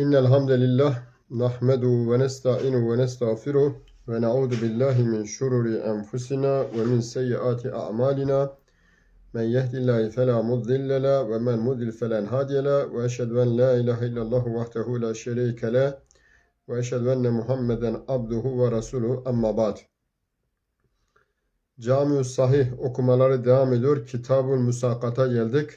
İnnel hamdelillah nahmedu ve nestaînu ve nestağfiru ve na'ûdu billahi min şururi enfusina ve min seyyiati a'malina. Men yehdillahu fela mudille le ve men mudil felen hadiye le ve eşhedü en la ilahe illallah vahdehu la şerike le ve eşhedü enne Muhammeden abduhu ve resuluhu amma ba'd. Camiu Sahih okumaları devam ediyor. Kitabul Musakat'a geldik.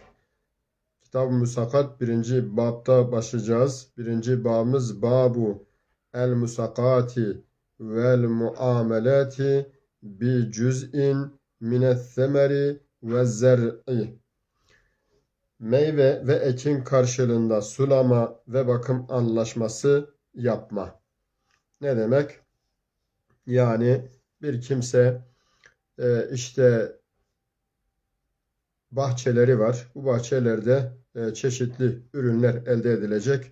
Kitab-ı Musakat birinci babta başlayacağız. Birinci babımız Babu El Musakati vel Muamelati bi cüz'in minet semeri ve zer'i. Meyve ve ekin karşılığında sulama ve bakım anlaşması yapma. Ne demek? Yani bir kimse e, işte bahçeleri var. Bu bahçelerde çeşitli ürünler elde edilecek.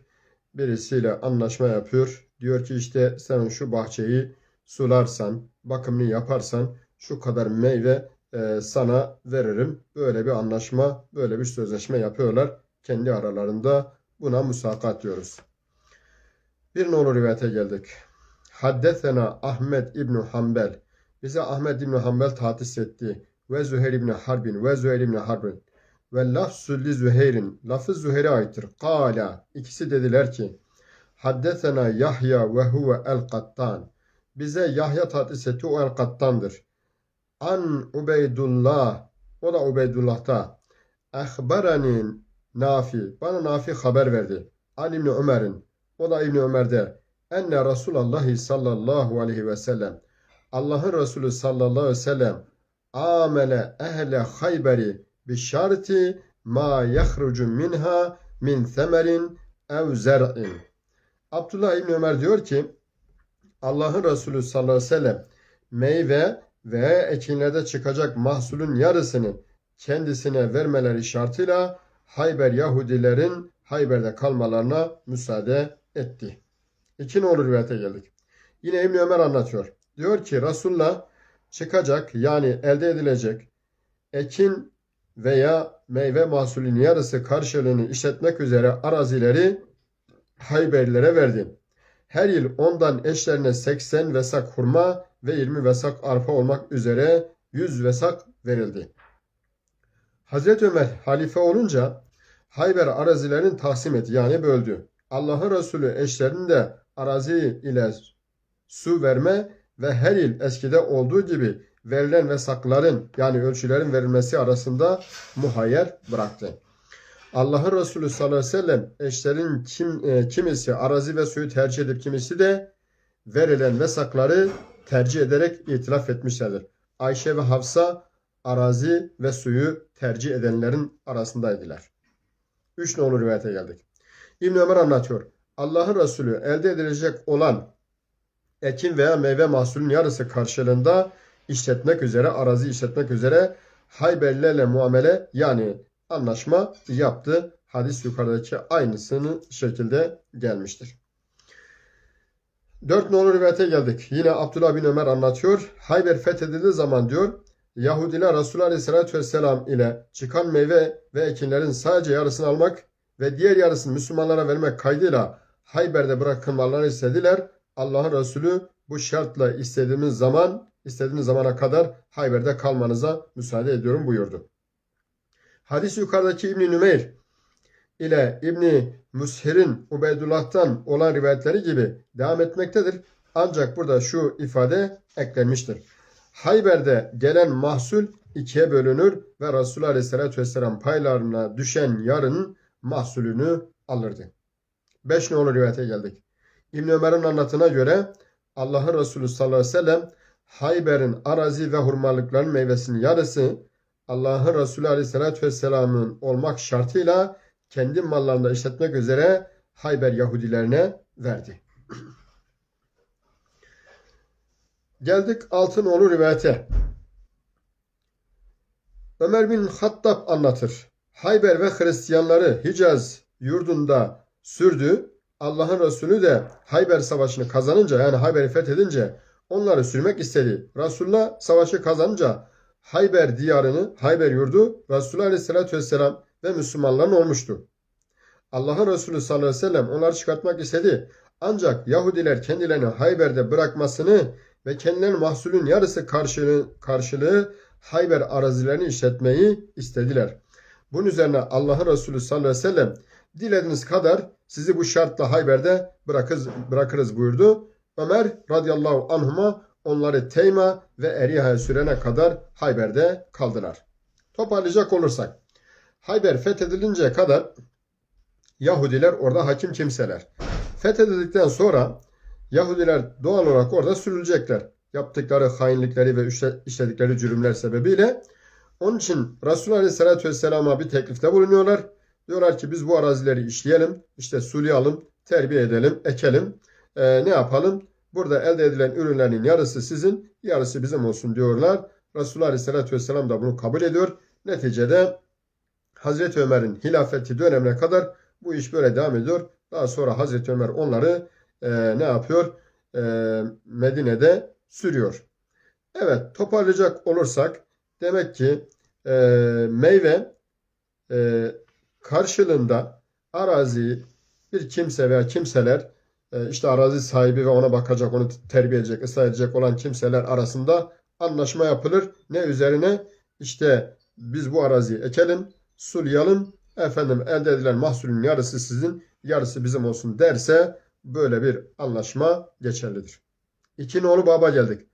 Birisiyle anlaşma yapıyor. Diyor ki işte sen şu bahçeyi sularsan, bakımını yaparsan şu kadar meyve e, sana veririm. Böyle bir anlaşma, böyle bir sözleşme yapıyorlar. Kendi aralarında buna musakat diyoruz. Bir nolu rivayete geldik. Haddesena Ahmet İbni Hanbel. Bize Ahmet İbni Hanbel tahsis etti. Ve Züheyr İbni Harbin ve Züheyr İbni Harbin. Ve lafzü li Züheyr'in. Lafı Züheyr'e aittir. Kala. İkisi dediler ki. Haddesena Yahya ve huve el-Kattan. Bize Yahya tahsis etti. O el-Kattan'dır. An Ubeydullah. O da Ubeydullah'ta. Ehberani Nafi. Bana Nafi haber verdi. An İbni Ömer'in. O da İbni Ömer'de. Enne Resulallah sallallahu aleyhi ve sellem. Allah'ın Resulü sallallahu aleyhi ve sellem amele ehle hayberi bi şarti ma yahrucu minha min semerin ev zer'in. Abdullah İbni Ömer diyor ki Allah'ın Resulü sallallahu aleyhi ve sellem meyve ve ekinlerde çıkacak mahsulün yarısını kendisine vermeleri şartıyla Hayber Yahudilerin Hayber'de kalmalarına müsaade etti. İki olur rivayete geldik. Yine İbni Ömer anlatıyor. Diyor ki Resulullah çıkacak yani elde edilecek ekin veya meyve mahsulünün yarısı karşılığını işletmek üzere arazileri Hayberlilere verdi. Her yıl ondan eşlerine 80 vesak hurma ve 20 vesak arpa olmak üzere 100 vesak verildi. Hazreti Ömer halife olunca Hayber arazilerini taksim etti yani böldü. Allah'ın Resulü eşlerinin de arazi ile su verme ve her yıl eskide olduğu gibi verilen vesakların yani ölçülerin verilmesi arasında muhayyer bıraktı. Allah'ın Resulü sallallahu aleyhi ve sellem eşlerin kim, e, kimisi arazi ve suyu tercih edip kimisi de verilen vesakları tercih ederek itilaf etmişlerdir. Ayşe ve Hafsa arazi ve suyu tercih edenlerin arasındaydılar. Üç nolu rivayete geldik. İbn Ömer anlatıyor. Allah'ın Resulü elde edilecek olan ekin veya meyve mahsulünün yarısı karşılığında işletmek üzere, arazi işletmek üzere Hayberlilerle muamele yani anlaşma yaptı. Hadis yukarıdaki aynısını şekilde gelmiştir. Dört nolu rivayete geldik. Yine Abdullah bin Ömer anlatıyor. Hayber fethedildiği zaman diyor Yahudiler Resulullah Aleyhisselatü Vesselam ile çıkan meyve ve ekinlerin sadece yarısını almak ve diğer yarısını Müslümanlara vermek kaydıyla Hayber'de bırakılmalarını istediler. Allah'ın Resulü bu şartla istediğimiz zaman, istediğiniz zamana kadar Hayber'de kalmanıza müsaade ediyorum buyurdu. Hadis yukarıdaki İbn Nümeyr ile İbni Mushir'in Ubeydullah'tan olan rivayetleri gibi devam etmektedir. Ancak burada şu ifade eklenmiştir. Hayber'de gelen mahsul ikiye bölünür ve Resulullah Aleyhisselatü Vesselam paylarına düşen yarının mahsulünü alırdı. Beş nolu rivayete geldik. İbn Ömer'in anlatına göre Allah'ın Resulü sallallahu aleyhi ve sellem Hayber'in arazi ve hurmalıkların meyvesinin yarısı Allah'ın Resulü aleyhissalatü vesselamın olmak şartıyla kendi mallarında işletmek üzere Hayber Yahudilerine verdi. Geldik altın olur rivayete. Ömer bin Hattab anlatır. Hayber ve Hristiyanları Hicaz yurdunda sürdü. Allah'ın Resulü de Hayber Savaşı'nı kazanınca yani Hayber'i fethedince onları sürmek istedi. Resulullah savaşı kazanınca Hayber diyarını, Hayber yurdu Resulullah Aleyhisselatü Vesselam ve Müslümanların olmuştu. Allah'ın Resulü sallallahu aleyhi ve sellem onları çıkartmak istedi. Ancak Yahudiler kendilerini Hayber'de bırakmasını ve kendilerinin mahsulün yarısı karşılığı, karşılığı Hayber arazilerini işletmeyi istediler. Bunun üzerine Allah'ın Resulü sallallahu aleyhi ve sellem dilediğiniz kadar sizi bu şartla Hayber'de bırakırız, bırakırız buyurdu. Ömer radıyallahu anhuma onları Teyma ve Eriha'ya sürene kadar Hayber'de kaldılar. Toparlayacak olursak Hayber fethedilinceye kadar Yahudiler orada hakim kimseler. Fethedildikten sonra Yahudiler doğal olarak orada sürülecekler. Yaptıkları hainlikleri ve işledikleri cürümler sebebiyle. Onun için Resulullah Aleyhisselatü Vesselam'a bir teklifte bulunuyorlar. Diyorlar ki biz bu arazileri işleyelim, işte sulayalım, terbiye edelim, ekelim. Ee, ne yapalım? Burada elde edilen ürünlerin yarısı sizin, yarısı bizim olsun diyorlar. Resulullah Aleyhisselatü Vesselam da bunu kabul ediyor. Neticede Hazreti Ömer'in hilafeti dönemine kadar bu iş böyle devam ediyor. Daha sonra Hazreti Ömer onları e, ne yapıyor? E, Medine'de sürüyor. Evet toparlayacak olursak demek ki e, meyve e, karşılığında araziyi bir kimse veya kimseler e, işte arazi sahibi ve ona bakacak, onu terbiye edecek, ıslah edecek olan kimseler arasında anlaşma yapılır. Ne üzerine? İşte biz bu araziyi ekelim, sulayalım, efendim elde edilen mahsulün yarısı sizin, yarısı bizim olsun derse böyle bir anlaşma geçerlidir. İki nolu baba geldik.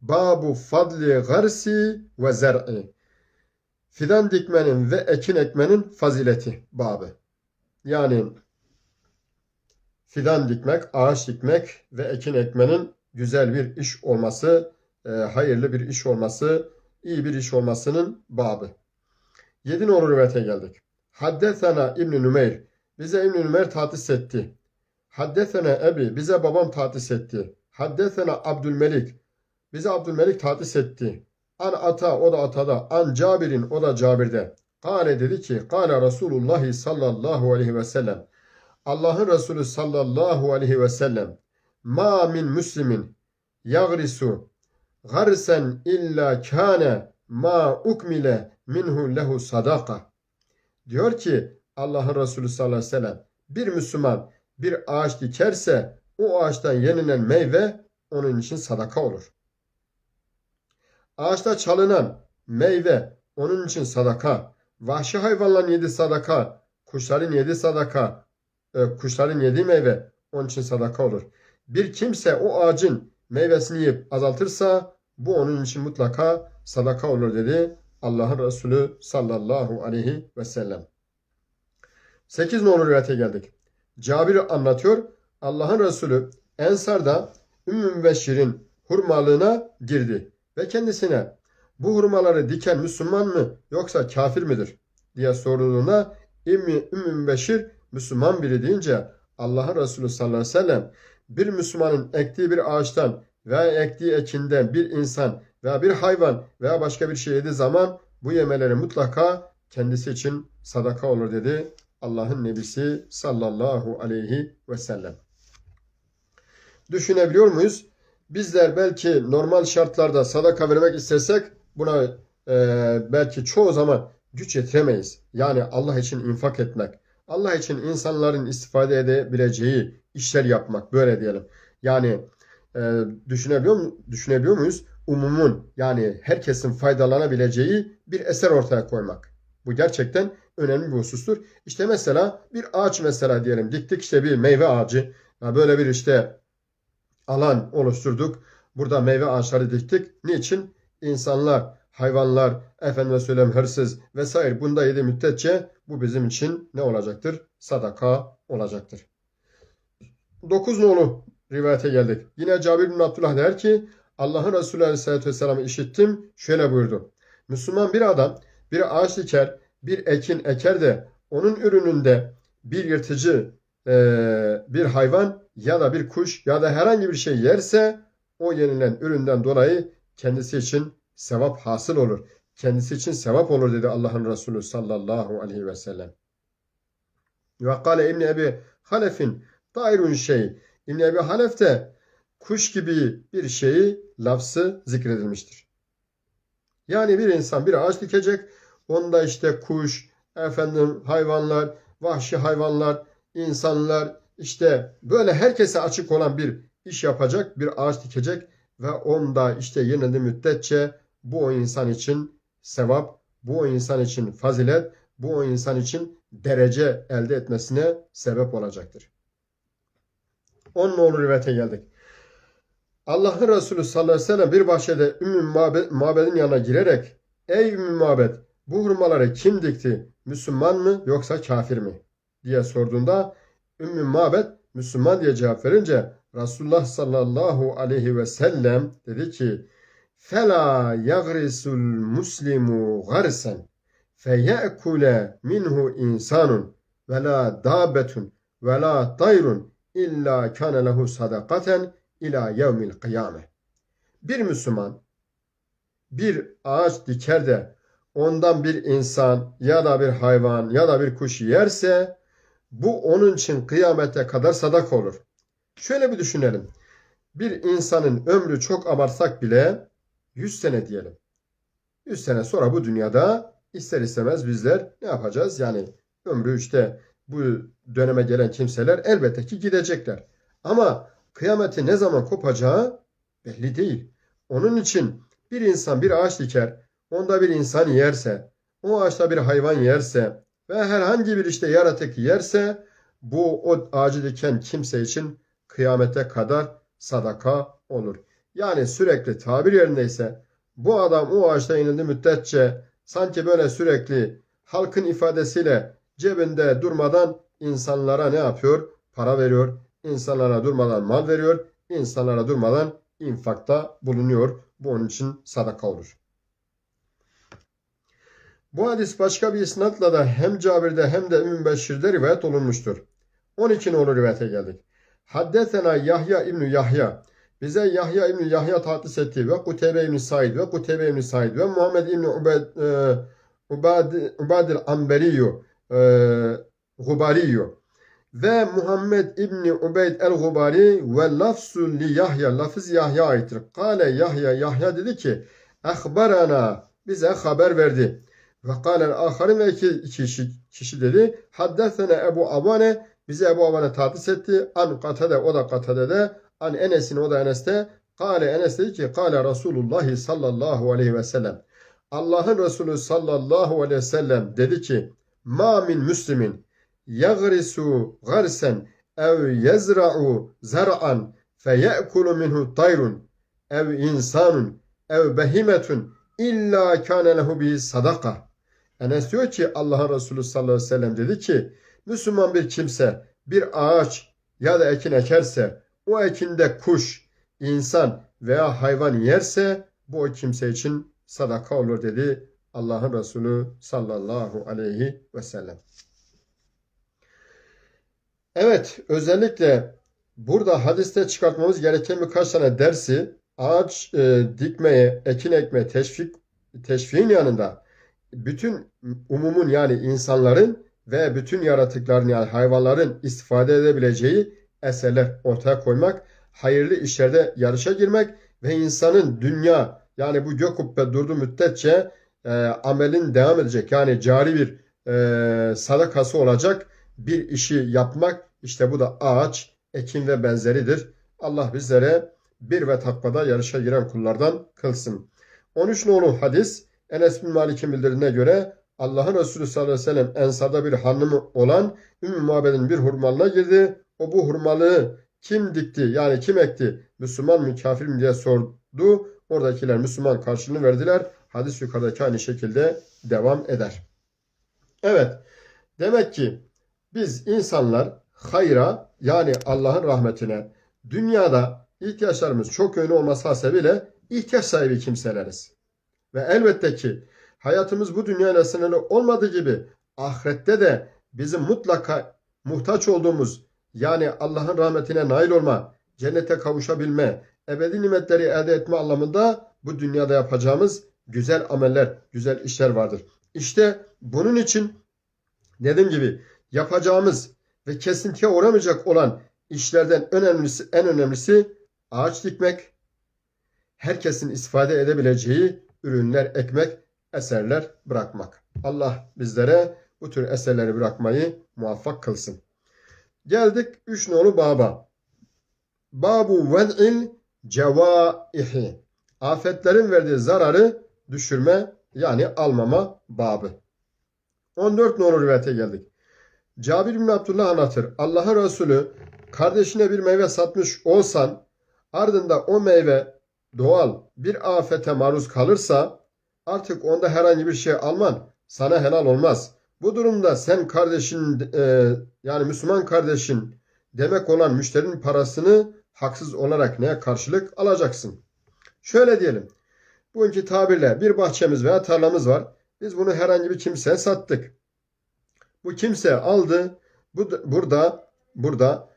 Babu fadli garsi ve zer'i. Fidan dikmenin ve ekin ekmenin fazileti babı. Yani fidan dikmek, ağaç dikmek ve ekin ekmenin güzel bir iş olması, e, hayırlı bir iş olması, iyi bir iş olmasının babı. Yedi nolu rivayete geldik. Haddesena İbn Nümeyr. Bize İbn Nümeyr tahsis etti. Haddesena Ebi. Bize babam tahsis etti. Haddesena Abdülmelik. Bize Abdülmelik tahsis etti. An ata o da atada. An Cabir'in o da Cabir'de. Kale dedi ki Kale Resulullah sallallahu aleyhi ve sellem. Allah'ın Resulü sallallahu aleyhi ve sellem. Ma min müslimin yagrisu garsen illa kâne ma ukmile minhu lehu sadaka. Diyor ki Allah'ın Resulü sallallahu aleyhi ve sellem bir Müslüman bir ağaç dikerse o ağaçtan yenilen meyve onun için sadaka olur. Ağaçta çalınan meyve onun için sadaka. Vahşi hayvanların yedi sadaka. Kuşların yedi sadaka. E, kuşların yediği meyve onun için sadaka olur. Bir kimse o ağacın meyvesini yiyip azaltırsa bu onun için mutlaka sadaka olur dedi Allah'ın Resulü sallallahu aleyhi ve sellem. 8 numaralı rivayete geldik. Cabir anlatıyor. Allah'ın Resulü Ensar'da Ümmü Mübeşşir'in hurmalığına girdi ve kendisine bu hurmaları diken Müslüman mı yoksa kafir midir diye sorduğunda Ümmü, Mübeşşir Müslüman biri deyince Allah'ın Resulü sallallahu aleyhi ve sellem bir Müslümanın ektiği bir ağaçtan veya ektiği ekinden bir insan veya bir hayvan veya başka bir şey yediği zaman bu yemeleri mutlaka kendisi için sadaka olur dedi Allah'ın Nebisi sallallahu aleyhi ve sellem. Düşünebiliyor muyuz? Bizler belki normal şartlarda sadaka vermek istesek buna e, belki çoğu zaman güç yetiremeyiz. Yani Allah için infak etmek, Allah için insanların istifade edebileceği işler yapmak böyle diyelim. Yani e, düşünebiliyor, düşünebiliyor muyuz? Umumun yani herkesin faydalanabileceği bir eser ortaya koymak. Bu gerçekten önemli bir husustur. İşte mesela bir ağaç mesela diyelim diktik işte bir meyve ağacı. Böyle bir işte alan oluşturduk. Burada meyve ağaçları diktik. Niçin? İnsanlar, hayvanlar, efendime söyleyeyim hırsız vesaire bunda yedi müddetçe bu bizim için ne olacaktır? Sadaka olacaktır. 9 nolu rivayete geldik. Yine Cabir bin Abdullah der ki Allah'ın Resulü Aleyhisselatü Vesselam'ı işittim. Şöyle buyurdu. Müslüman bir adam bir ağaç diker, bir ekin eker de onun ürününde bir yırtıcı e, bir hayvan ya da bir kuş ya da herhangi bir şey yerse o yenilen üründen dolayı kendisi için sevap hasıl olur. Kendisi için sevap olur dedi Allah'ın Resulü sallallahu aleyhi ve sellem. Ve kale İbni Ebi Halef'in dairun şey. İbni Ebi Halef de kuş gibi bir şeyi lafzı zikredilmiştir. Yani bir insan bir ağaç dikecek. Onda işte kuş, efendim hayvanlar, vahşi hayvanlar, insanlar işte böyle herkese açık olan bir iş yapacak, bir ağaç dikecek ve onda işte yenildiği müddetçe bu o insan için sevap, bu o insan için fazilet, bu o insan için derece elde etmesine sebep olacaktır. 10 nolu rivayete geldik. Allah'ın Resulü sallallahu aleyhi ve sellem bir bahçede Ümmü Mabed, Mabed'in yanına girerek Ey Ümmü Mabed bu hurmaları kim dikti? Müslüman mı yoksa kafir mi? diye sorduğunda Ümmü Mabed Müslüman diye cevap verince Resulullah sallallahu aleyhi ve sellem dedi ki Muslimu garsen feye'kule minhu insanun ve la dabetun ve la tayrun illa kâne lehu sadakaten ila yevmil kıyame. Bir Müslüman bir ağaç diker de ondan bir insan ya da bir hayvan ya da bir kuş yerse bu onun için kıyamete kadar sadaka olur. Şöyle bir düşünelim. Bir insanın ömrü çok abartsak bile 100 sene diyelim. 100 sene sonra bu dünyada ister istemez bizler ne yapacağız? Yani ömrü işte bu döneme gelen kimseler elbette ki gidecekler. Ama kıyameti ne zaman kopacağı belli değil. Onun için bir insan bir ağaç diker, onda bir insan yerse, o ağaçta bir hayvan yerse ve herhangi bir işte yaratık yerse bu o ağacı diken kimse için kıyamete kadar sadaka olur. Yani sürekli tabir yerindeyse bu adam o ağaçta inildi müddetçe sanki böyle sürekli halkın ifadesiyle cebinde durmadan insanlara ne yapıyor? Para veriyor. İnsanlara durmadan mal veriyor. insanlara durmadan infakta bulunuyor. Bu onun için sadaka olur. Bu hadis başka bir isnatla da hem Cabir'de hem de Ümmü Beşir'de rivayet olunmuştur. 12 nolu rivayete geldik. Haddesena Yahya İbni Yahya. Bize Yahya İbni Yahya tahsis etti ve Kuteybe İbni Said ve Kuteybe İbni Said ve Muhammed İbni Ubed, e, Ubad, Ubadil Amberiyo e, Gubariyo ve Muhammed İbni Ubeyd el-Gubari ve lafzu li Yahya lafız Yahya aittir. Kale Yahya Yahya dedi ki Ehbarana bize haber verdi. Ve kâlel âharin ve iki kişi, kişi dedi. Haddesene Ebu Avane bize Ebu Avane tahsis etti. An Katade o da Katade'de. An Enes'in o da Enes'te. Kale Enes dedi ki Kale Resulullah sallallahu aleyhi ve sellem. Allah'ın Resulü sallallahu aleyhi ve sellem dedi ki Ma min müslimin yagrisu garsen ev yezra'u zar'an feye'kulu minhu tayrun ev insanun ev behimetun illa kâne lehu bihi sadaka. Enes diyor ki Allah'ın Resulü sallallahu aleyhi ve sellem dedi ki Müslüman bir kimse bir ağaç ya da ekin ekerse o ekinde kuş, insan veya hayvan yerse bu o kimse için sadaka olur dedi Allah'ın Resulü sallallahu aleyhi ve sellem. Evet özellikle burada hadiste çıkartmamız gereken birkaç tane dersi ağaç e, dikmeye, ekin ekme, teşvik, teşviğin yanında bütün umumun yani insanların ve bütün yaratıkların yani hayvanların istifade edebileceği eserler ortaya koymak, hayırlı işlerde yarışa girmek ve insanın dünya yani bu gök kubbe durduğu müddetçe e, amelin devam edecek yani cari bir e, sadakası olacak bir işi yapmak işte bu da ağaç, ekin ve benzeridir. Allah bizlere bir ve takvada yarışa giren kullardan kılsın. 13 nolu hadis Enes bin Malik'in bildirdiğine göre Allah'ın Resulü sallallahu aleyhi ve sellem Ensar'da bir hanımı olan Ümmü Mabed'in bir hurmalına girdi. O bu hurmalığı kim dikti yani kim ekti Müslüman mı kafir mi diye sordu. Oradakiler Müslüman karşılığını verdiler. Hadis yukarıdaki aynı şekilde devam eder. Evet demek ki biz insanlar hayra yani Allah'ın rahmetine dünyada ihtiyaçlarımız çok yönlü olması hasebiyle ihtiyaç sahibi kimseleriz. Ve elbette ki hayatımız bu dünyayla sınırlı olmadığı gibi ahirette de bizim mutlaka muhtaç olduğumuz yani Allah'ın rahmetine nail olma, cennete kavuşabilme, ebedi nimetleri elde etme anlamında bu dünyada yapacağımız güzel ameller, güzel işler vardır. İşte bunun için dediğim gibi yapacağımız ve kesintiye uğramayacak olan işlerden önemlisi, en önemlisi ağaç dikmek, herkesin istifade edebileceği ürünler ekmek, eserler bırakmak. Allah bizlere bu tür eserleri bırakmayı muvaffak kılsın. Geldik 3 nolu baba. Babu ved'il cevaihi. Afetlerin verdiği zararı düşürme yani almama babı. 14 nolu rivayete geldik. Cabir bin Abdullah anlatır. Allah'a Resulü kardeşine bir meyve satmış olsan ardında o meyve doğal bir afete maruz kalırsa artık onda herhangi bir şey alman sana helal olmaz. Bu durumda sen kardeşin e, yani Müslüman kardeşin demek olan müşterinin parasını haksız olarak neye karşılık alacaksın? Şöyle diyelim. Bugünkü tabirle bir bahçemiz veya tarlamız var. Biz bunu herhangi bir kimseye sattık. Bu kimse aldı. Bu, burada burada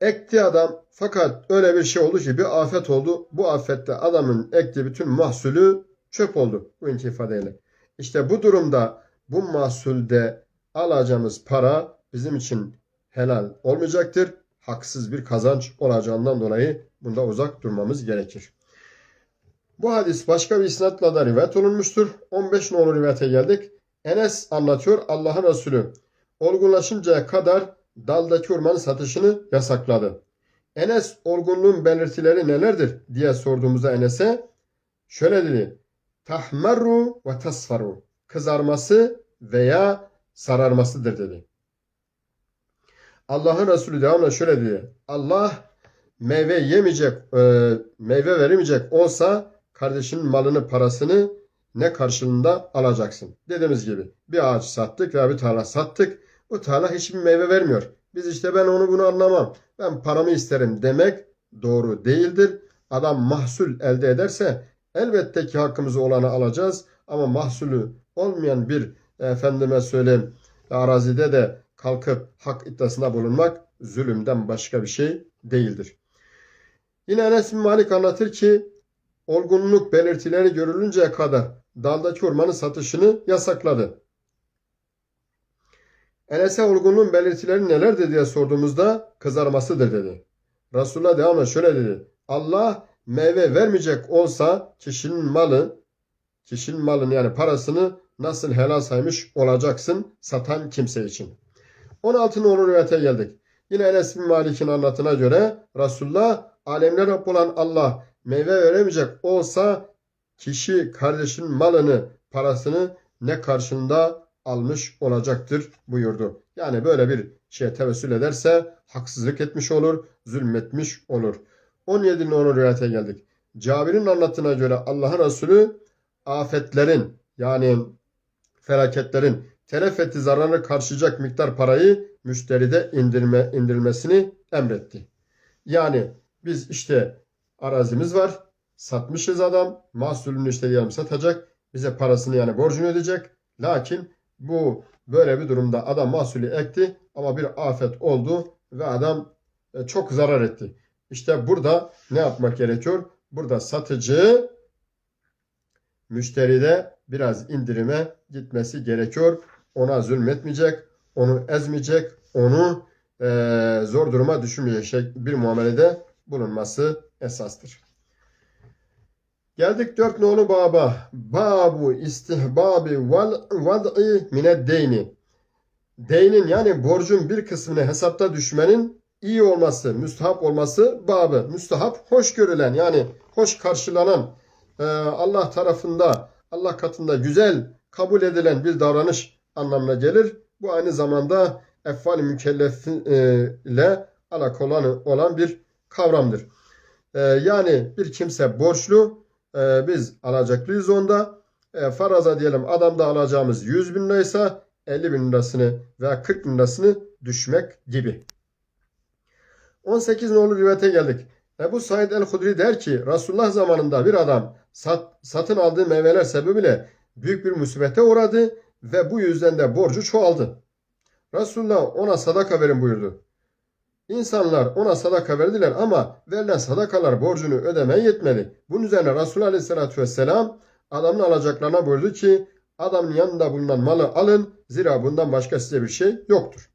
ekti adam fakat öyle bir şey oldu ki bir afet oldu. Bu afette adamın ektiği bütün mahsulü çöp oldu. Bugünkü ifadeyle. İşte bu durumda bu mahsulde alacağımız para bizim için helal olmayacaktır. Haksız bir kazanç olacağından dolayı bunda uzak durmamız gerekir. Bu hadis başka bir isnatla da rivayet olunmuştur. 15 nolu rivayete geldik. Enes anlatıyor Allah'ın Resulü olgunlaşıncaya kadar daldaki ormanın satışını yasakladı. Enes olgunluğun belirtileri nelerdir diye sorduğumuzda Enes'e şöyle dedi. Tahmarru ve tasfaru. Kızarması veya sararmasıdır dedi. Allah'ın Resulü devamla şöyle dedi. Allah meyve yemeyecek, e, meyve veremeyecek olsa kardeşinin malını, parasını ne karşılığında alacaksın. Dediğimiz gibi bir ağaç sattık veya bir tarla sattık. Bu tarla hiçbir meyve vermiyor. Biz işte ben onu bunu anlamam. Ben paramı isterim demek doğru değildir. Adam mahsul elde ederse elbette ki hakkımızı olanı alacağız. Ama mahsulü olmayan bir efendime söyleyeyim arazide de kalkıp hak iddiasında bulunmak zulümden başka bir şey değildir. Yine Enes bin Malik anlatır ki olgunluk belirtileri görülünceye kadar daldaki ormanın satışını yasakladı. Enes'e olgunluğun belirtileri nelerdir diye sorduğumuzda kızarmasıdır dedi. Resulullah devamla şöyle dedi. Allah meyve vermeyecek olsa kişinin malı, kişinin malını yani parasını nasıl helal saymış olacaksın satan kimse için. 16 numaralı rivayete geldik. Yine Enes bin Malik'in anlatına göre Resulullah alemler Rabb olan Allah meyve veremeyecek olsa kişi kardeşinin malını, parasını ne karşında almış olacaktır buyurdu. Yani böyle bir şeye tevessül ederse haksızlık etmiş olur, zulmetmiş olur. 17. onu rivayete geldik. Cabir'in anlattığına göre Allah'ın Resulü afetlerin yani felaketlerin telef ettiği zararını karşılayacak miktar parayı müşteride indirme, indirilmesini emretti. Yani biz işte arazimiz var. Satmışız adam. Mahsulünü işte diyelim satacak. Bize parasını yani borcunu ödeyecek. Lakin bu böyle bir durumda adam mahsulü ekti ama bir afet oldu ve adam e, çok zarar etti. İşte burada ne yapmak gerekiyor? Burada satıcı müşteride biraz indirime gitmesi gerekiyor. Ona zulmetmeyecek, onu ezmeyecek, onu e, zor duruma düşürmeyecek bir muamelede bulunması esastır. Geldik dört nolu baba. Babu istihbabi vad'i mined deyni. Deynin yani borcun bir kısmını hesapta düşmenin iyi olması, müstahap olması babı. Müstahap hoş görülen yani hoş karşılanan Allah tarafında Allah katında güzel kabul edilen bir davranış anlamına gelir. Bu aynı zamanda efval mükellef ile alakalı olan bir kavramdır. E, yani bir kimse borçlu e, biz alacaklıyız onda. E, faraza diyelim adamda alacağımız 100 bin liraysa 50 bin lirasını veya 40 bin lirasını düşmek gibi. 18 nolu rivayete geldik. Ebu Said el-Hudri der ki Resulullah zamanında bir adam sat, satın aldığı meyveler sebebiyle büyük bir musibete uğradı ve bu yüzden de borcu çoğaldı. Resulullah ona sadaka verin buyurdu. İnsanlar ona sadaka verdiler ama verilen sadakalar borcunu ödemeye yetmedi. Bunun üzerine Resulullah Aleyhisselatü Vesselam adamın alacaklarına buyurdu ki adamın yanında bulunan malı alın zira bundan başka size bir şey yoktur.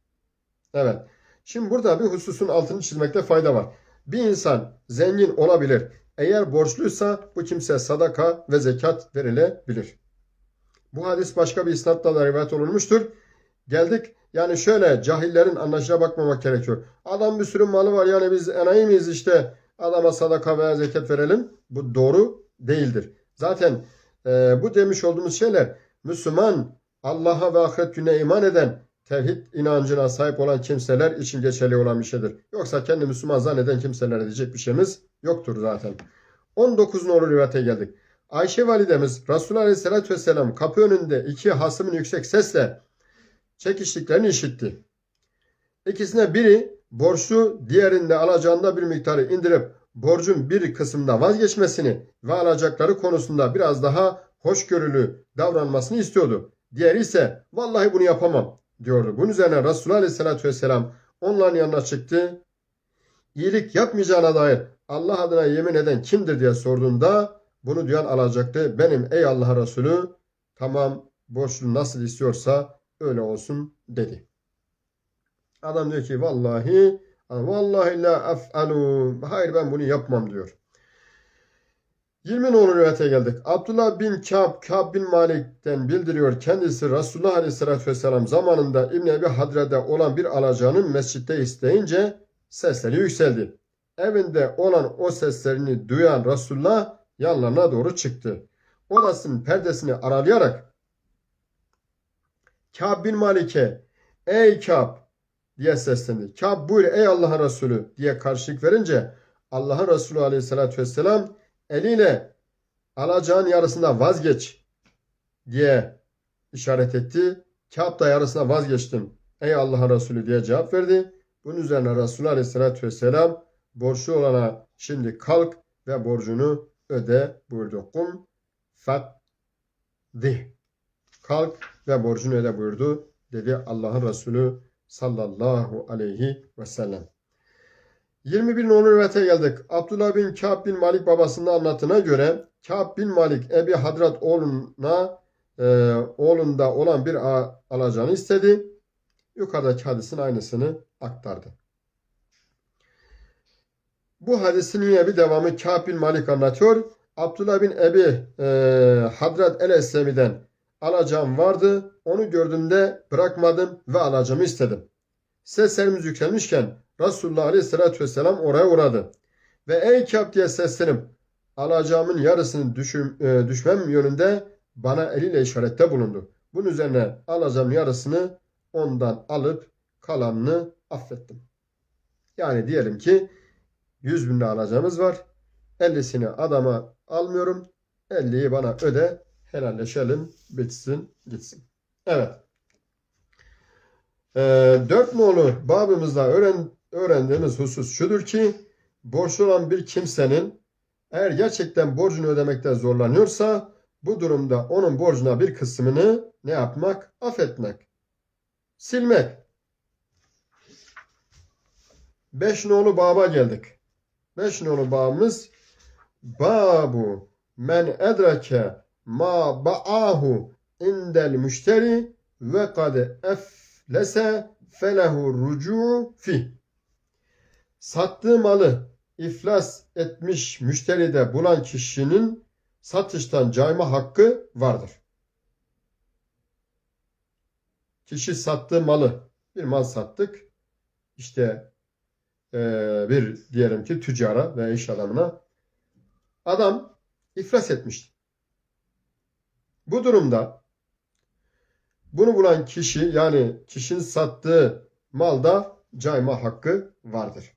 Evet. Şimdi burada bir hususun altını çizmekte fayda var. Bir insan zengin olabilir. Eğer borçluysa bu kimse sadaka ve zekat verilebilir. Bu hadis başka bir isnatla da rivayet olunmuştur. geldik. Yani şöyle cahillerin anlayışına bakmamak gerekiyor. Adam bir sürü malı var yani biz enayi miyiz işte adama sadaka veya zekat verelim. Bu doğru değildir. Zaten e, bu demiş olduğumuz şeyler Müslüman Allah'a ve ahiret gününe iman eden tevhid inancına sahip olan kimseler için geçerli olan bir şeydir. Yoksa kendi Müslüman zanneden kimselere diyecek bir şeyimiz yoktur zaten. 19 nolu rivayete geldik. Ayşe validemiz Resulullah Aleyhisselatü Vesselam kapı önünde iki hasımın yüksek sesle çekiştiklerini işitti. İkisine biri borçlu diğerinde alacağında bir miktarı indirip borcun bir kısmında vazgeçmesini ve alacakları konusunda biraz daha hoşgörülü davranmasını istiyordu. Diğeri ise vallahi bunu yapamam diyordu. Bunun üzerine Resulullah Aleyhisselatü Vesselam onların yanına çıktı. İyilik yapmayacağına dair Allah adına yemin eden kimdir diye sorduğunda bunu duyan alacaktı. Benim ey Allah Resulü tamam borçlu nasıl istiyorsa öyle olsun dedi. Adam diyor ki vallahi vallahi la ef'alu hayır ben bunu yapmam diyor. 20 numaralı rivayete geldik. Abdullah bin Kâb, Kâb bin Malik'ten bildiriyor. Kendisi Resulullah Aleyhisselatü Vesselam zamanında İbn Ebi Hadre'de olan bir alacağının mescitte isteyince sesleri yükseldi. Evinde olan o seslerini duyan Resulullah yanlarına doğru çıktı. Odasının perdesini aralayarak Kâb bin Malik'e ey Kâb diye seslendi. Kâb buyur ey Allah'ın Resulü diye karşılık verince Allah'ın Resulü Aleyhisselatü Vesselam eliyle alacağın yarısında vazgeç diye işaret etti. Kâb da yarısına vazgeçtim. Ey Allah'ın Resulü diye cevap verdi. Bunun üzerine Resulü Aleyhisselatü Vesselam borçlu olana şimdi kalk ve borcunu öde buyurdu. Kum fadih. Kalk ve borcunu öde buyurdu dedi Allah'ın Resulü sallallahu aleyhi ve sellem. 21 numaralı rivayete geldik. Abdullah bin Ka'b bin Malik babasında anlatına göre Ka'b bin Malik Ebi Hadrat oğluna e, oğlunda olan bir alacağını istedi. Yukarıdaki hadisin aynısını aktardı. Bu hadisin yine bir devamı Ka'b bin Malik anlatıyor. Abdullah bin Ebi e, Hadrat el-Eslemi'den alacağım vardı. Onu gördüğümde bırakmadım ve alacağımı istedim. Seslerimiz yükselmişken Resulullah Aleyhisselatü Vesselam oraya uğradı. Ve ey Kâb diye seslenip alacağımın yarısını düşüm, e, düşmem yönünde bana eliyle işarette bulundu. Bunun üzerine alacağım yarısını ondan alıp kalanını affettim. Yani diyelim ki 100 bin alacağımız var. 50'sini adama almıyorum. 50'yi bana öde. Helalleşelim. Bitsin gitsin. Evet. Ee, dört nolu babımızda öğren, öğrendiğimiz husus şudur ki borçlu olan bir kimsenin eğer gerçekten borcunu ödemekte zorlanıyorsa bu durumda onun borcuna bir kısmını ne yapmak? Affetmek. Silmek. Beş nolu baba geldik. Beş nolu babımız Babu men edrake ma ba'ahu indel müşteri ve kad eflese felehu rucu fi. Sattığı malı iflas etmiş müşteride bulan kişinin satıştan cayma hakkı vardır. Kişi sattığı malı, bir mal sattık. İşte e, bir diyelim ki tüccara ve iş adamına adam iflas etmişti. Bu durumda bunu bulan kişi yani kişinin sattığı malda cayma hakkı vardır.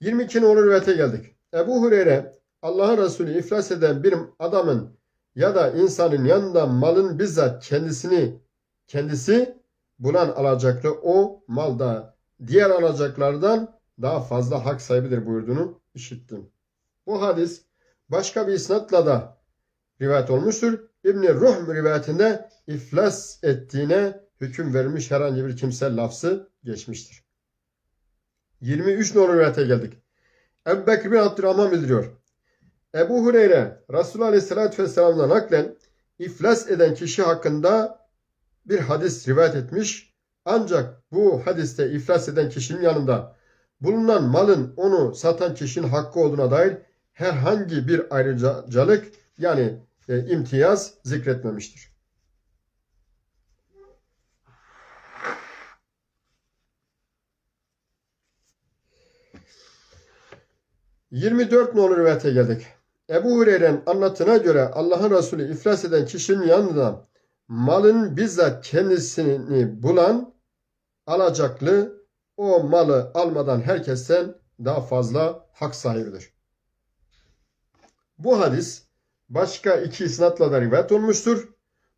22 numaralı rivayete geldik. Ebu Hureyre Allah'ın Resulü iflas eden bir adamın ya da insanın yanında malın bizzat kendisini kendisi bulan alacaklı o malda diğer alacaklardan daha fazla hak sahibidir buyurduğunu işittim. Bu hadis başka bir isnatla da rivayet olmuştur. İbn-i Ruh rivayetinde iflas ettiğine hüküm vermiş herhangi bir kimse lafzı geçmiştir. 23 numaralı rivayete geldik. Ebu Bekir bin Abdurrahman bildiriyor. Ebu Hureyre Resulullah Aleyhisselatü Vesselam'dan naklen iflas eden kişi hakkında bir hadis rivayet etmiş. Ancak bu hadiste iflas eden kişinin yanında bulunan malın onu satan kişinin hakkı olduğuna dair herhangi bir ayrıcalık yani e, imtiyaz zikretmemiştir. 24 nolu rivayete geldik. Ebu Hureyre'nin anlatına göre Allah'ın Resulü iflas eden kişinin yanında malın bizzat kendisini bulan alacaklı o malı almadan herkesten daha fazla hak sahibidir. Bu hadis başka iki isnatla da rivayet olmuştur.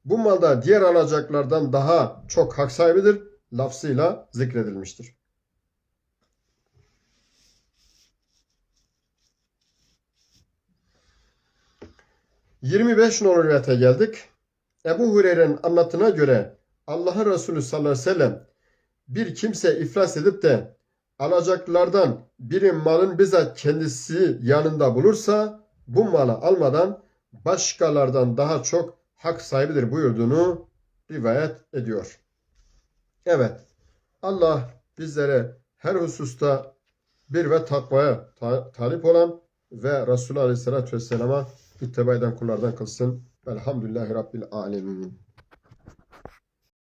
Bu malda diğer alacaklardan daha çok hak sahibidir. Lafzıyla zikredilmiştir. ...25 numaralı rivayete geldik. Ebu Hureyre'nin anlatına göre Allah'ın Resulü sallallahu aleyhi ve sellem bir kimse iflas edip de alacaklardan biri malın bizzat kendisi yanında bulursa bu malı almadan başkalardan daha çok hak sahibidir buyurduğunu rivayet ediyor. Evet Allah bizlere her hususta bir ve takvaya ta- talip olan ve Resulü Aleyhisselatü Vesselam'a eden kullardan kılsın. Velhamdülillahi Rabbil Alemin.